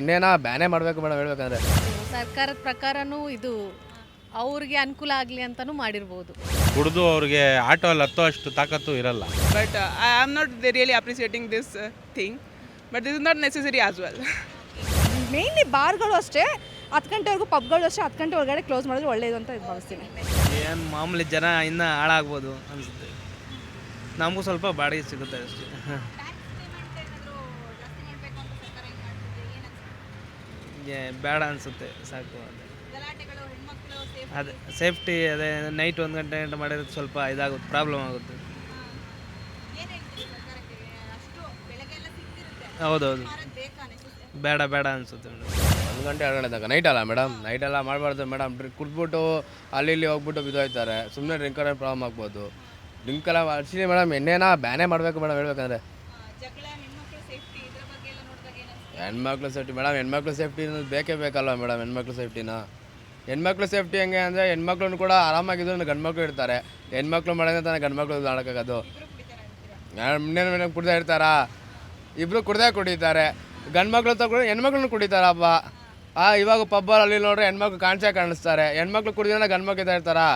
ಎಣ್ಣೆನ ಬ್ಯಾನೇ ಮಾಡಬೇಕು ಮೇಡಮ್ ಹೇಳ್ಬೇಕಂದ್ರೆ. ಸರ್ಕಾರದ ಪ್ರಕಾರನೂ ಇದು ಅವ್ರಿಗೆ ಅನುಕೂಲ ಆಗಲಿ ಅಂತಲೂ ಮಾಡಿರ್ಬೋದು. ಕುಡಿದು ಅವ್ರಿಗೆ ಆಟೋ ಅಲ್ಲಿ ಹತ್ತೋ ಅಷ್ಟು ತಾಕತ್ತು ಇರಲ್ಲ. But I am not really really this thing but thing. But this is not necessary as well. Mainly ಬಾರ್ಗಳು ಅಷ್ಟೇ ಹತ್ತು ಗಂಟೆವರೆಗೂ ಪಬ್ಗಳು ಅಷ್ಟೇ ಹತ್ತು ಗಂಟೆ ಒಳಗಡೆ ಕ್ಲೋಸ್ ಮಾಡಿದ್ರೆ ಒಳ್ಳೆಯದು ಅಂತ ಇದು ಭಾವಿಸ್ತೀನಿ. ಏನು ಮಾಮೂಲಿ ಜನ ಇನ್ನೂ ಹಾಳಾಗ್ಬೋದು ಅನಿಸುತ್ತೆ. ನಮಗೂ ಸ್ವಲ್ಪ ಬಾಡಿಗೆ ಸಿಗುತ್ತೆ ಅಷ್ಟೇ. ಬೇಡ ಅನಿಸುತ್ತೆ ಸಾಕು ಅದೇ ಸೇಫ್ಟಿ ಅದೇ ನೈಟ್ ಒಂದು ಗಂಟೆ ಗಂಟೆ ಮಾಡಿದ್ರೆ ಸ್ವಲ್ಪ ಇದಾಗುತ್ತೆ ಪ್ರಾಬ್ಲಮ್ ಆಗುತ್ತೆ. ಹೌದೌದು. ಬೇಡ ಬೇಡ ಅನಿಸುತ್ತೆ ಮೇಡಮ್. ಒಂದು ಗಂಟೆ ಎರಡು ಗಂಟೆ ತನಕ ನೈಟ್ ಅಲ್ಲ ಮೇಡಮ್ ನೈಟ್ ಎಲ್ಲ ಮಾಡಬಾರ್ದು ಮೇಡಮ್. ಕುಡ್ಬಿಟ್ಟು ಅಲ್ಲಿ ಇಲ್ಲಿ ಹೋಗ್ಬಿಟ್ಟು ಬಿದ್ದೋಯ್ತಾರೆ. ಸುಮ್ಮನೆ ಡ್ರಿಂಕರ್ ಪ್ರಾಬ್ಲಮ್ ಆಗ್ಬೋದು. ಡ್ರಿಂಕ್ ಎಲ್ಲ ಆಕ್ಚುಲಿ ಮೇಡಮ್ ಎಣ್ಣೆನ ಬ್ಯಾನೇ ಮಾಡಬೇಕು ಮೇಡಮ್ ಹೇಳ್ಬೇಕಂದ್ರೆ. ಹೆಣ್ಮಕ್ಳು ಸೇಫ್ಟಿ, ಮೇಡಮ್, ಹೆಣ್ಮಕ್ಳು ಸೇಫ್ಟಿ ಅನ್ನೋದು ಬೇಕೇ ಬೇಕಲ್ವ ಮೇಡಮ್ ಹೆಣ್ಮಕ್ಳು ಸೇಫ್ಟಿನ? ಹೆಣ್ಮಕ್ಳು ಸೇಫ್ಟಿ ಹೆಂಗೆ ಅಂದರೆ ಹೆಣ್ಮಕ್ಳನ್ನು ಕೂಡ ಆರಾಮಾಗಿದ್ದು ಗಂಡ್ಮಕ್ಳು ಇರ್ತಾರೆ. ಹೆಣ್ಮಕ್ಳು ಮಾಡಿದ್ರೆ ತಾನೇ ಗಂಡ್ಮಕ್ಳು ಆಡೋಕ್ಕಾಗೋದು. ಇನ್ನೇನು ಮೇಡಮ್ ಕುಡ್ದೇ ಇರ್ತಾರಾ? ಇಬ್ಬರು ಕುಡ್ದೇ ಕುಡಿತಾರೆ. ಗಂಡ್ಮಕ್ಳು ತಗೊಂಡು ಹೆಣ್ಮಕ್ಳನ್ನ ಕುಡಿತಾರಪ್ಪ ಆ, ಇವಾಗ ಪಬ್ಬಲ್ಲಿ ನೋಡ್ರೆ ಹೆಣ್ಮಕ್ಳು ಕಾಣಿಸೇ ಕಾಣಿಸ್ತಾರೆ. ಹೆಣ್ಮಕ್ಳು ಕುಡಿದ್ರೆ ಗಂಡ್ಮಕ್ಳು ಇದ್ದ ಇರ್ತಾರಾ?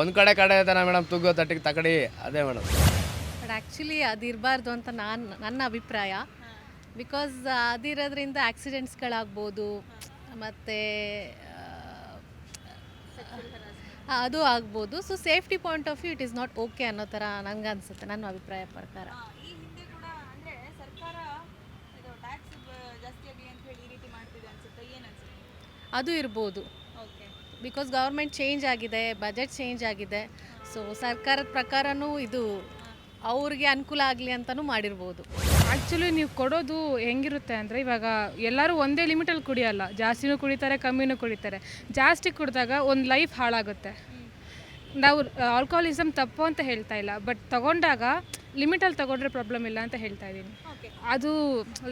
ಒಂದು ಕಡೆ ಕಡೆ ಇರ್ತಾನೆ ಮೇಡಮ್ ತುಗ್ಗೋ ತಟ್ಟಿಗೆ ತಕಡಿ ಅದೇ ಮೇಡಮ್. ಬಟ್ ಆ್ಯಕ್ಚುಲಿ ಅದಿರಬಾರ್ದು ಅಂತ ನಾನು, ನನ್ನ ಅಭಿಪ್ರಾಯ. ಬಿಕಾಸ್ ಅದಿರೋದ್ರಿಂದ ಆಕ್ಸಿಡೆಂಟ್ಸ್ಗಳಾಗ್ಬೋದು ಮತ್ತು ಅದು ಆಗ್ಬೋದು. So safety point of view it is not okay ಅನ್ನೋ ಥರ ನಂಗೆ ಅನಿಸುತ್ತೆ ನನ್ನ ಅಭಿಪ್ರಾಯ ಪ್ರಕಾರ. ಅದು ಇರ್ಬೋದು. ಓಕೆ ಬಿಕಾಸ್ ಗೌರ್ಮೆಂಟ್ ಚೇಂಜ್ ಆಗಿದೆ ಬಜೆಟ್ ಚೇಂಜ್ ಆಗಿದೆ. ಸೊ ಸರ್ಕಾರದ ಪ್ರಕಾರನೂ ಇದು ಅವ್ರಿಗೆ ಅನುಕೂಲ ಆಗಲಿ ಅಂತಲೂ ಮಾಡಿರ್ಬೋದು. ಆ್ಯಕ್ಚುಲಿ ನೀವು ಕೊಡೋದು ಹೆಂಗಿರುತ್ತೆ ಅಂದರೆ ಇವಾಗ ಎಲ್ಲರೂ ಒಂದೇ ಲಿಮಿಟಲ್ಲಿ ಕುಡಿಯೋಲ್ಲ. ಜಾಸ್ತಿನೂ ಕುಡಿತಾರೆ ಕಮ್ಮಿನೂ ಕುಡಿತಾರೆ. ಜಾಸ್ತಿ ಕುಡಿದಾಗ ಒಂದು ಲೈಫ್ ಹಾಳಾಗುತ್ತೆ. ನಾವು ಆಲ್ಕೋಹಾಲಿಸಮ್ ತಪ್ಪು ಅಂತ ಹೇಳ್ತಾ ಇಲ್ಲ. ಬಟ್ ತಗೊಂಡಾಗ ಲಿಮಿಟಲ್ಲಿ ತಗೊಂಡ್ರೆ ಪ್ರಾಬ್ಲಮ್ ಇಲ್ಲ ಅಂತ ಹೇಳ್ತಾ ಇದ್ದೀನಿ. ಅದು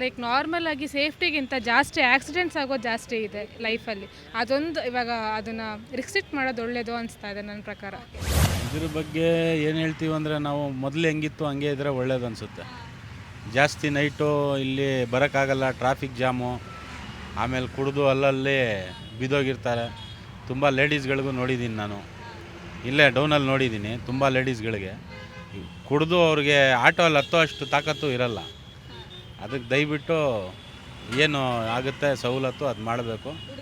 ಲೈಕ್ ನಾರ್ಮಲ್ ಆಗಿ ಸೇಫ್ಟಿಗಿಂತ ಜಾಸ್ತಿ ಆಕ್ಸಿಡೆಂಟ್ಸ್ ಆಗೋದು ಜಾಸ್ತಿ ಇದೆ ಲೈಫಲ್ಲಿ ಅದೊಂದು ಇವಾಗ ಅದನ್ನು ರಿಸ್ಟ್ರಿಕ್ಟ್ ಮಾಡೋದು ಒಳ್ಳೆಯದು ಅನಿಸ್ತಾ ಇದೆ ನನ್ನ ಪ್ರಕಾರ. ಇದ್ರ ಬಗ್ಗೆ ಏನು ಹೇಳ್ತೀವಿ ಅಂದರೆ ನಾವು ಮೊದಲು ಹೆಂಗಿತ್ತು ಹಂಗೆ ಇದ್ರೆ ಒಳ್ಳೇದು ಅನಿಸುತ್ತೆ. ಜಾಸ್ತಿ ನೈಟು ಇಲ್ಲಿ ಬರೋಕ್ಕಾಗಲ್ಲ ಟ್ರಾಫಿಕ್ ಜಾಮು. ಆಮೇಲೆ ಕುಡಿದು ಅಲ್ಲಲ್ಲಿ ಬಿದ್ದೋಗಿರ್ತಾರೆ. ತುಂಬ ಲೇಡೀಸ್ಗಳಿಗೂ ನೋಡಿದ್ದೀನಿ ನಾನು. ಇಲ್ಲೇ ಡೌನಲ್ಲಿ ನೋಡಿದ್ದೀನಿ ತುಂಬ ಲೇಡೀಸ್ಗಳಿಗೆ ಕುಡಿದು ಅವ್ರಿಗೆ ಆಟೋಲ್ಲಿ ಹತ್ತೋ ಅಷ್ಟು ತಾಕತ್ತು ಇರಲ್ಲ. ಅದಕ್ಕೆ ದಯವಿಟ್ಟು ಏನು ಆಗುತ್ತೆ ಸವಲತ್ತು ಅದು ಮಾಡಬೇಕು. ಇಷ್ಟು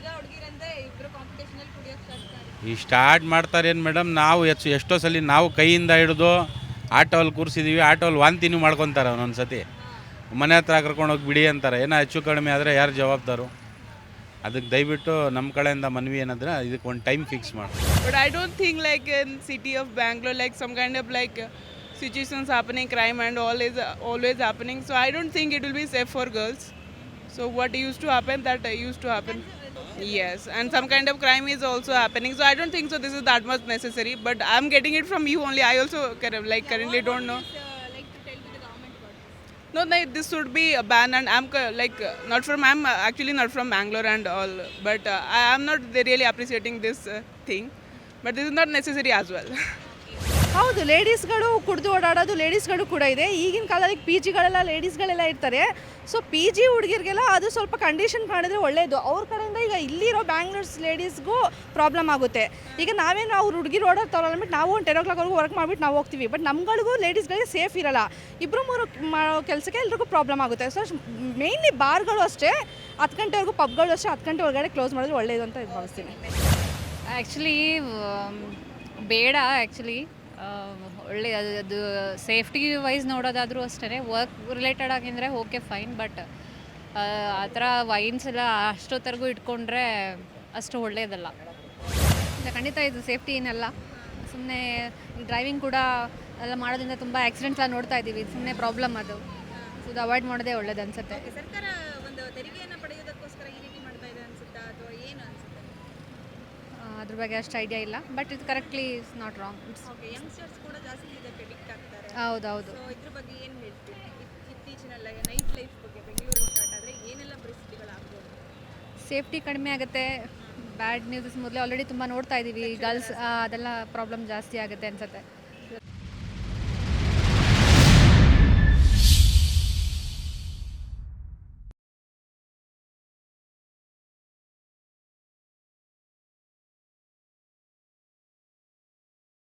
ಸ್ಟಾರ್ಟ್ ಮಾಡಿ. ಈ ಸ್ಟಾರ್ಟ್ ಮಾಡ್ತಾರೇನು ಮೇಡಮ್ ನಾವು ಹೆಚ್ಚು ಎಷ್ಟೋ ಸಲ ನಾವು ಕೈಯಿಂದ ಹಿಡಿದು ಆಟೋಲ್ಲಿ ಕೂರಿಸಿದ್ದೀವಿ ಆಟೋಲ್ಲಿ ವಾಂತಿನೂ ಮಾಡ್ಕೊತಾರೆ ಒಂದೊಂದು ಸತಿ ಮನೆ ಹತ್ರ ಕರ್ಕೊಂಡು ಹೋಗಿ ಬಿಡಿ ಅಂತಾರೆ. ಏನೋ ಹೆಚ್ಚು ಕಡಿಮೆ ಆದರೆ ಯಾರು ಜವಾಬ್ದಾರು? ಅದಕ್ಕೆ ದಯವಿಟ್ಟು ನಮ್ಮ ಕಡೆಯಿಂದ ಮನವಿ ಏನಂದ್ರೆ ಇದಕ್ಕೆ ಒಂದು ಟೈಮ್ ಫಿಕ್ಸ್ ಮಾಡಿ. But I don't think like in city of Bangalore like some kind of like situations happening crime and all all always happening so I don't think it will be safe for girls so what use to happen that happen, that happen. Yes, and some kind of crime is also happening. So I don't think so. This is that much necessary. But I'm getting it from you only. I also kind of like currently don't know. No, like, this should be a ban, and I'm like uh, not from. I'm uh, actually not from Bangalore and all, but uh, I am not really appreciating this uh, thing. But this is not necessary as well. ಹೌದು ಲೇಡೀಸ್ಗಳು ಕುಡಿದು ಓಡಾಡೋದು ಲೇಡೀಸ್ಗಳು ಕೂಡ ಇದೆ. ಈಗಿನ ಕಾಲದಲ್ಲಿ P ಜಿಗಳೆಲ್ಲ ಲೇಡೀಸ್ಗಳೆಲ್ಲ ಇರ್ತಾರೆ. So P G ಹುಡುಗಿರಿಗೆಲ್ಲ ಅದು ಸ್ವಲ್ಪ ಕಂಡೀಷನ್ ಮಾಡಿದ್ರೆ ಒಳ್ಳೆಯದು ಅವ್ರ ಕಡೆಯಿಂದ ಈಗ ಇಲ್ಲಿರೋ ಬ್ಯಾಂಗ್ಳೂರ್ಸ್ ಲೇಡೀಸ್ಗೂ ಪ್ರಾಬ್ಲಮ್ ಆಗುತ್ತೆ. ಈಗ ನಾವೇನು ಅವ್ರು ಹುಡುಗಿರು ಓಡೋದು ಅಂದ್ಬಿಟ್ಟು ನಾವು ಒಂದು ಟೆನ್ ಓ ಕ್ಲಾಕ್ವರೆಗೂ ವರ್ಕ್ ಮಾಡಿಬಿಟ್ಟು ನಾವು ಹೋಗ್ತೀವಿ. ಬಟ್ ನಮ್ಗಳಿಗೂ ಲೇಡೀಸ್ಗಳಿಗೆ ಸೇಫ್ ಇರಲ್ಲ. ಇಬ್ಬರು ಮೂರು ಮಾಡೋ ಕೆಲಸಕ್ಕೆ ಎಲ್ರಿಗೂ ಪ್ರಾಬ್ಲಮ್ ಆಗುತ್ತೆ. ಸೊ ಮೇಯ್ನ್ಲಿ ಬಾರ್ಗಳು ಅಷ್ಟೇ. ಹತ್ತು ಗಂಟೆವರೆಗೂ ಪಬ್ಗಳು ಅಷ್ಟೇ. ಹತ್ತು ಗಂಟೆ ಒಳಗಡೆ ಕ್ಲೋಸ್ ಮಾಡಿದ್ರೆ ಒಳ್ಳೆಯದು ಅಂತ ಭಾವಿಸ್ತೀನಿ. ಆ್ಯಕ್ಚುಲಿ ಬೇಡ ಆ್ಯಕ್ಚುಲಿ ಒಳ್ಳೆ ಅದು ಸೇಫ್ಟಿ ವೈಸ್ ನೋಡೋದಾದರೂ ಅಷ್ಟೇ ವರ್ಕ್ ರಿಲೇಟೆಡ್ ಆಗಿದ್ರೆ ಓಕೆ ಫೈನ್ ಬಟ್ ಆ ಥರ ವೈನ್ಸ್ ಎಲ್ಲ ಅಷ್ಟೊತ್ತರೆಗೂ ಇಟ್ಕೊಂಡ್ರೆ ಅಷ್ಟು ಒಳ್ಳೆಯದಲ್ಲ ಖಂಡಿತ ಇದು ಸೇಫ್ಟಿ ಏನಲ್ಲ. ಸುಮ್ಮನೆ ಡ್ರೈವಿಂಗ್ ಕೂಡ ಎಲ್ಲ ಮಾಡೋದ್ರಿಂದ ತುಂಬ ಆಕ್ಸಿಡೆಂಟ್ಸ್ ಎಲ್ಲ ನೋಡ್ತಾ ಇದ್ದೀವಿ ಸುಮ್ಮನೆ ಪ್ರಾಬ್ಲಮ್ ಅದು. ಸೊ ಅವಾಯ್ಡ್ ಮಾಡೋದೇ ಒಳ್ಳೇದು ಅನ್ಸುತ್ತೆ ಸರ್ಕಾರ ಒಂದು ತೆರಿಗೆಯನ್ನು ಪಡೆಯೋದಕ್ಕೋಸ್ಕರ ಈ ರೀತಿ ಮಾಡ್ತಾ ಇದೆ ಅನ್ಸುತ್ತಾ ಅಥವಾ ಏನು ಅನ್ಸುತ್ತೆ ಆ, ಅದ್ರ ಬಗ್ಗೆ ಅಷ್ಟು ಐಡಿಯಾ ಇಲ್ಲ ಬಟ್ ಇದು correctly is not wrong it's okay youngsters ಕೂಡ ಜಾಸ್ತಿ ಇದಕ್ಕೆ ಅಡಿಕ್ಟ್ ಆಗ್ತಾರೆ. ಹೌದೌದು. ಸೊ ಇದ್ರ ಬಗ್ಗೆ ಏನು ಹೇಳ್ತೀವಿ ಇತ್ತೀಚಿನ ನೈಟ್ ಲೈಫ್ ಬಗ್ಗೆ ಬೆಂಗಳೂರಲ್ಲಿ ಸ್ಟಾರ್ಟ್ ಆದರೆ ಏನೆಲ್ಲ ಪರಿಸ್ಥಿತಿಗಳಾಗ್ಬೋದು? ಸೇಫ್ಟಿ ಕಡಿಮೆ ಆಗುತ್ತೆ. ಬ್ಯಾಡ್ ನ್ಯೂಸಸ್ ಮೊದಲೇ ಆಲ್ರೆಡಿ ತುಂಬ ನೋಡ್ತಾ ಇದ್ದೀವಿ ಗರ್ಲ್ಸ್ ಅದೆಲ್ಲ ಪ್ರಾಬ್ಲಮ್ ಜಾಸ್ತಿ ಆಗುತ್ತೆ ಅನ್ಸುತ್ತೆ.